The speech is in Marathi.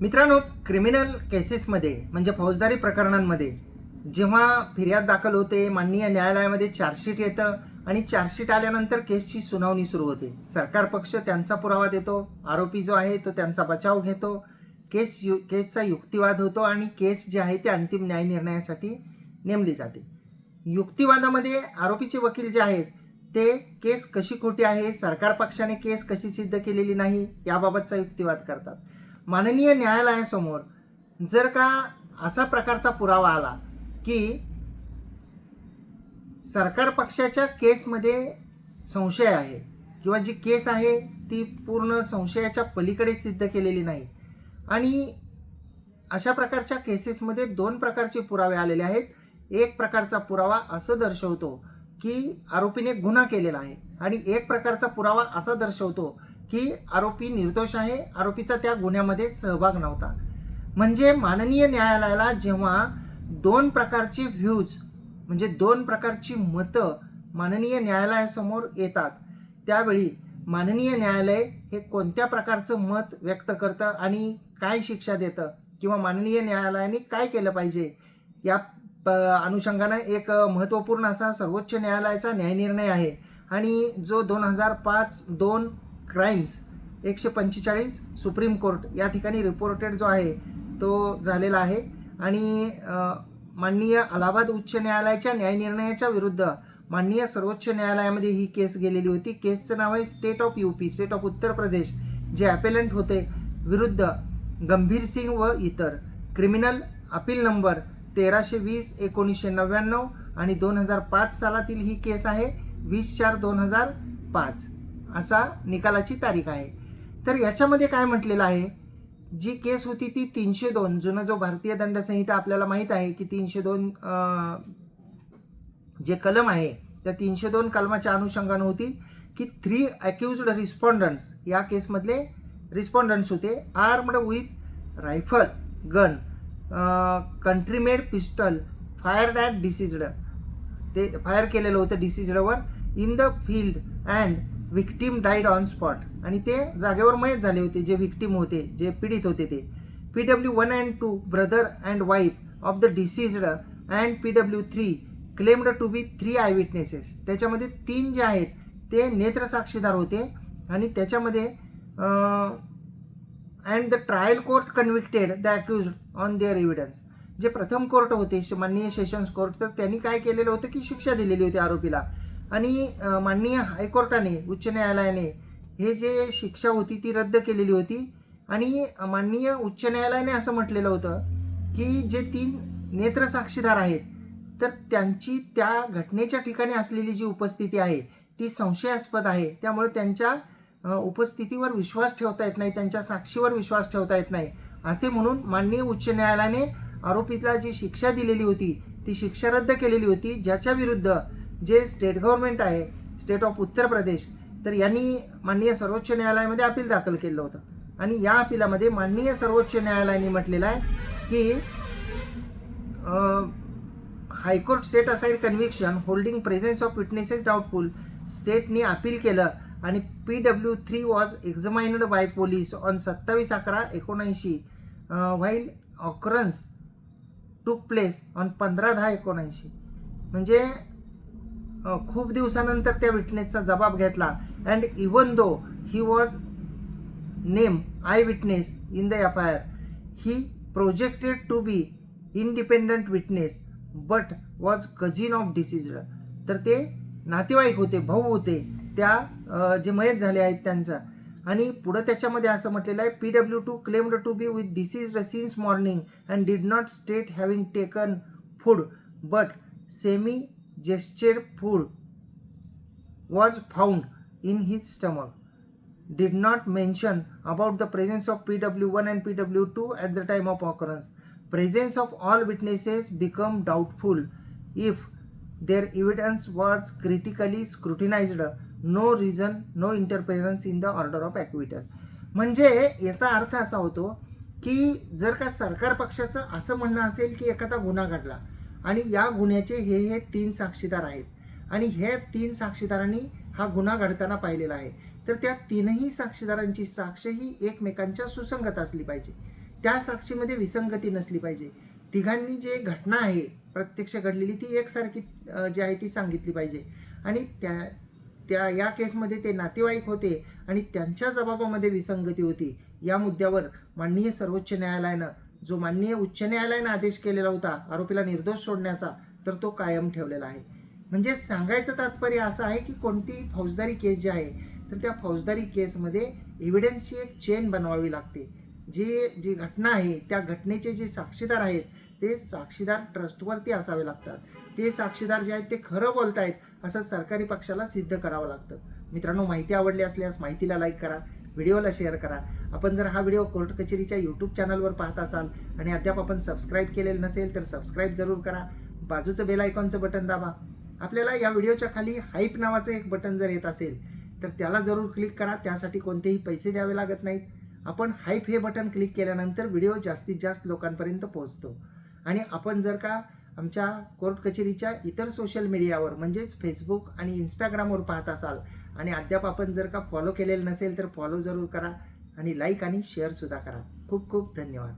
मित्रांनो क्रिमिनल केसेसमध्ये म्हणजे फौजदारी प्रकरणांमध्ये जेव्हा फिर्याद दाखल होते माननीय न्यायालयामध्ये चार्जशीट येतं आणि चार्जशीट आल्यानंतर केसची सुनावणी सुरू होते. सरकार पक्ष त्यांचा पुरावा देतो आरोपी जो आहे तो त्यांचा बचाव घेतो केस यु केसचा युक्तिवाद होतो आणि केस जे आहे ते अंतिम न्याय निर्णयासाठी नेमली जाते. युक्तिवादामध्ये आरोपीचे वकील जे आहेत ते केस कशी खोटी आहे सरकार पक्षाने केस कशी सिद्ध केलेली नाही याबाबतचा युक्तिवाद करतात. माननीय न्यायालयासमोर जर का असा प्रकारचा पुरावा आला की सरकार पक्षाच्या केसमध्ये संशय आहे किंवा जी केस आहे ती पूर्ण संशयाच्या पलीकडे सिद्ध केलेली नाही आणि अशा प्रकारच्या केसेसमध्ये दोन प्रकारचे पुरावे आलेले आहेत. एक प्रकारचा पुरावा असं दर्शवतो की आरोपीने गुन्हा केलेला आहे आणि एक प्रकारचा पुरावा असा दर्शवतो की आरोपी निर्दोष आहे आरोपीचा त्या गुन्ह्यामध्ये सहभाग नव्हता. म्हणजे माननीय न्यायालयाला जेव्हा दोन प्रकारचे व्ह्यूज म्हणजे दोन प्रकारची मतं माननीय न्यायालयासमोर येतात त्यावेळी माननीय न्यायालय हे कोणत्या प्रकारचं मत व्यक्त करतं आणि काय शिक्षा देतं? किंवा माननीय न्यायालयाने काय केलं पाहिजे? या प अनुषंगानं एक महत्त्वपूर्ण असा सर्वोच्च न्यायालयाचा न्यायनिर्णय आहे. आणि जो दोन हजार पाच दोन क्राईम्स एकशे पंचेचाळीस सुप्रीम कोर्ट या ठिकाणी रिपोर्टेड जो आहे तो झालेला आहे. आणि माननीय अलाहाबाद उच्च न्यायालयाच्या न्यायनिर्णयाच्या विरुद्ध माननीय सर्वोच्च न्यायालयामध्ये ही केस गेलेली होती. केसचं नाव आहे state of U P state of Uttar Pradesh जे ॲपेलंट होते विरुद्ध गंभीर सिंग व इतर. क्रिमिनल अपील नंबर तेराशे वीस एकोणीसशे नव्याण्णव आणि दोन हजार पाच सालातील ही केस आहे वीस चार दोन हजार पाच. असा निकालाची तारीख आहे. तर याच्यामध्ये काय म्हटलेलं आहे? जी केस होती ती तीनशे दोन. जुनं जो भारतीय दंडसंहिता आपल्याला माहीत आहे की तीनशे दोन जे कलम आहे त्या तीनशे दोन कलमाच्या अनुषंगानं होती की थ्री अक्युज्ड रिस्पॉन्डंट्स या केसमधले रिस्पॉन्डंट्स होते. Armed with rifle gun country made pistol fire that deceased ते फायर केलेलं होतं डिसिजडवर in the field and victim died on spot आणि ते जागेवर मयत झाले होते जे विक्टीम होते जे पीडित होते ते. P W one and two brother and wife of the deceased and P W three claimed to be three eye witnesses त्याच्यामध्ये तीन जे आहेत ते नेत्रसाक्षीदार होते. आणि त्याच्यामध्ये and the trial court convicted the accused on their evidence जे प्रथम कोर्ट होते माननीय सेशन्स कोर्ट तर त्यांनी काय केलेलं होतं की शिक्षा दिलेली होती आरोपीला. आणि माननीय हायकोर्टाने उच्च न्यायालयाने हे जे शिक्षा होती ती रद्द केलेली होती. आणि माननीय उच्च न्यायालयाने असं म्हटलेलं होतं की जे तीन नेत्रसाक्षीदार आहेत तर त्यांची त्या घटनेच्या ठिकाणी असलेली जी उपस्थिती आहे ती संशयास्पद आहे. त्यामुळे त्यांच्या उपस्थितीवर विश्वास ठेवता येत नाही त्यांच्या साक्षीवर विश्वास ठेवता येत नाही असे म्हणून माननीय उच्च न्यायालयाने आरोपीला जी शिक्षा दिलेली होती ती शिक्षा रद्द केलेली होती ज्याच्या विरुद्ध जे स्टेट गव्हर्नमेंट आहे स्टेट ऑफ उत्तर प्रदेश तर यांनी माननीय सर्वोच्च न्यायालयामध्ये अपील दाखल केलं होतं. आणि या अपिलामध्ये माननीय सर्वोच्च न्यायालयाने म्हटलेलं आहे की high court set aside conviction holding presence of witnesses doubtful स्टेटने appeal केलं आणि P W three was examined by police on सत्तावीस अकरा एकोणऐंशी while occurrence took place on पंधरा दहा एकोणऐंशी. म्हणजे खूप दिवसानंतर त्या विटनेसचा जबाब घेतला. And even though he was name eye witness in the F I R he projected to be independent witness but was cousin of deceased तर ते नातेवाईक होते भाऊ होते त्या जे मयत झाले आहेत त्यांचा. आणि पुढं त्याच्यामध्ये असं म्हटलेलं आहे P W two claimed to be with deceased since morning and did not state having taken food but semi जेस्चेर food was found in his stomach did not mention about the presence of P W one and P W two at the time of occurrence presence of all witnesses become doubtful if their evidence was critically scrutinised no reason no interference in the order of acquittal म्हणजे याचा अर्थ असा होतो की जर का सरकार पक्षाचं असं म्हणणं असेल की एखादा गुन्हा घडला आणि या गुन्ह्याचे हे हे तीन साक्षीदार आहेत. आणि हे तीन साक्षीदारांनी हा गुन्हा घडताना पाहिलेला आहे. तर त्या तीनही साक्षीदारांची साक्ष ही एकमेकांच्या सुसंगत असली पाहिजे. त्या साक्षीमध्ये विसंगती नसली पाहिजे. तिघांनी जे घटना आहे प्रत्यक्ष घडलेली ती एकसारखी जी आहे ती सांगितली पाहिजे. आणि त्या त्या या केसमध्ये ते नातेवाईक होते आणि त्यांच्या जबाबामध्ये विसंगती होती. या मुद्द्यावर माननीय सर्वोच्च न्यायालयानं जो माननीय उच्च न्यायालयाने आदेश केलेला होता आरोपीला निर्दोष सोडण्याचा तर तो कायम ठेवलेला आहे. म्हणजे सांगायचं तात्पर्य असं आहे की कोणती फौजदारी केस जी आहे तर त्या फौजदारी केसमध्ये एव्हिडन्सची एक चेन बनवावी लागते. जे जी घटना आहे त्या घटनेचे जे साक्षीदार आहेत ते साक्षीदार ट्रस्टवरती असावे लागतात. ते साक्षीदार जे आहेत ते खरं बोलतायत असं सरकारी पक्षाला सिद्ध करावं लागतं. मित्रांनो माहिती आवडली असल्यास माहितीला लाईक करा. व्हिडिओला शेअर करा. आपण जर हा व्हिडिओ कोर्ट कचेरीच्या यूट्यूब चॅनलवर पाहत असाल आणि अद्याप आपण सबस्क्राईब केलेलं नसेल तर सबस्क्राईब जरूर करा. बाजूचं बेल आयकॉनचं बटन दाबा. आपल्याला या व्हिडिओच्या खाली हाईप नावाचं एक बटन जर येत असेल तर त्याला जरूर क्लिक करा. त्यासाठी कोणतेही पैसे द्यावे लागत नाहीत. आपण हाईप हे बटन क्लिक केल्यानंतर व्हिडिओ जास्तीत जास्त लोकांपर्यंत पोहोचतो. आणि आपण जर का आमच्या कोर्ट कचेरीच्या इतर सोशल मीडियावर म्हणजेच फेसबुक आणि इंस्टाग्रामवर पाहत असाल आणि अद्याप आपण जर का फॉलो केलेलं नसेल तर फॉलो जरूर करा आणि लाईक आणि शेअरसुद्धा करा. खूप खूप धन्यवाद.